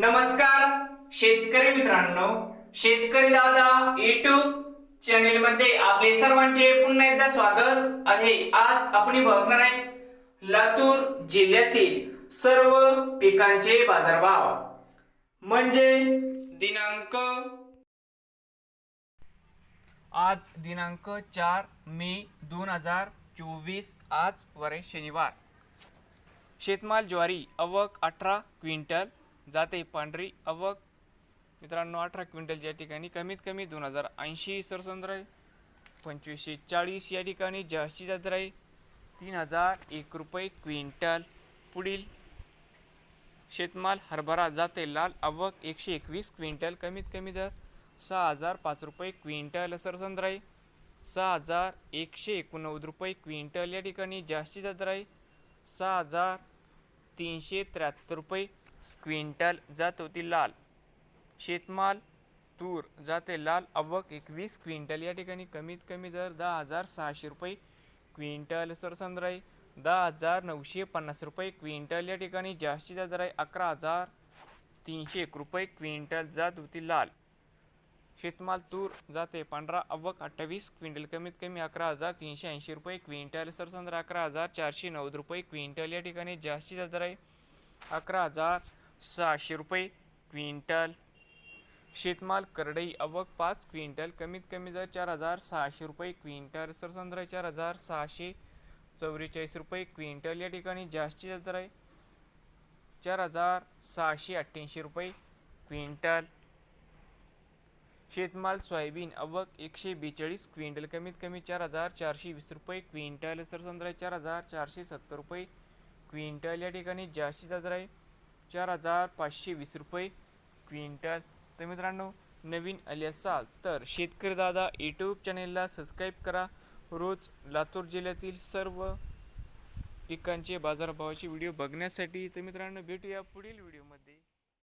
नमस्कार शेतकरी मित्रांनो. शेतकरी दादा युट्यूब चॅनेल मध्ये आपले सर्वांचे पुन्हा एकदा स्वागत आहे. आज आपण बघणार आहे लातूर जिल्ह्यातील सर्व पिकांचे बाजारभाव. म्हणजे दिनांक आज दिनांक चार मे दोन हजार चोवीस आज वरे शनिवार. शेतमाल ज्वारी अवक अठरा क्विंटल जाते पांढरी अवक मित्रांनो अठरा क्विंटल या ठिकाणी कमीत कमी दोन हजार ऐंशी सरसंद्र आहे. पंचवीसशे चाळीस या ठिकाणी जास्तीत जात आहे तीन हजार एक रुपये क्विंटल. पुढील शेतमाल हरभरा जाते लाल अवक एकशे एकवीस क्विंटल कमीत कमी दर सहा हजार पाच रुपये क्विंटल सरसंद्र आहे. सहा हजार एकशे एकोणनव्वद रुपये क्विंटल या ठिकाणी जास्तीत जात आहे सहा हजार तीनशे त्र्याहत्तर रुपये क्विंटल जात होती लाल. शेतमाल तूर जाते लाल. अवक एकवीस क्विंटल. या ठिकाणी कमीत कमी दर दहा हजार सहाशे रुपये क्विंटल सरसंद्राई आहे दहा हजार नऊशे पन्नास रुपये क्विंटल. या ठिकाणी जास्तीचा दर आहे अकरा हजार तीनशे एक रुपये क्विंटल जात होती लाल. शेतमाल तूर जाते पांढरा. अवक अठ्ठावीस क्विंटल. कमीत कमी अकरा हजार तीनशे ऐंशी रुपये क्विंटल सरसंद्र अकरा हजार चारशे नव्वद रुपये क्विंटल. या ठिकाणी जास्तीचा दर आहे अकरा हजार सहाशे रुपये क्विंटल. शेतमाल करडई अवक पाच क्विंटल कमीत कमी दर चार हजार सहाशे रुपये क्विंटल. सरसंद्रा चार हजार सहाशे चौवेचाळीस रुपये क्विंटल. या ठिकाणी जास्तीत दर आहे चार हजार सहाशे अठ्ठ्याऐंशी रुपये क्विंटल. शेतमाल सोयाबीन अवक एकशे बेचाळीस क्विंटल. कमीत कमी चार हजार चारशे वीस रुपये क्विंटल. सरसंद्रा चार हजार चारशे सत्तर रुपये क्विंटल. या ठिकाणी जास्तीत दर आहे चार हजार पाचशे वीस रुपये क्विंटल. तर मित्रांनो नवीन आले असाल तर शेतकरी दादा यूट्यूब चॅनेलला सबस्क्राईब करा. रोज लातूर जिल्ह्यातील सर्व पिकांचे बाजारभावाचे व्हिडिओ बघण्यासाठी तर मित्रांनो भेटूया पुढील व्हिडिओमध्ये.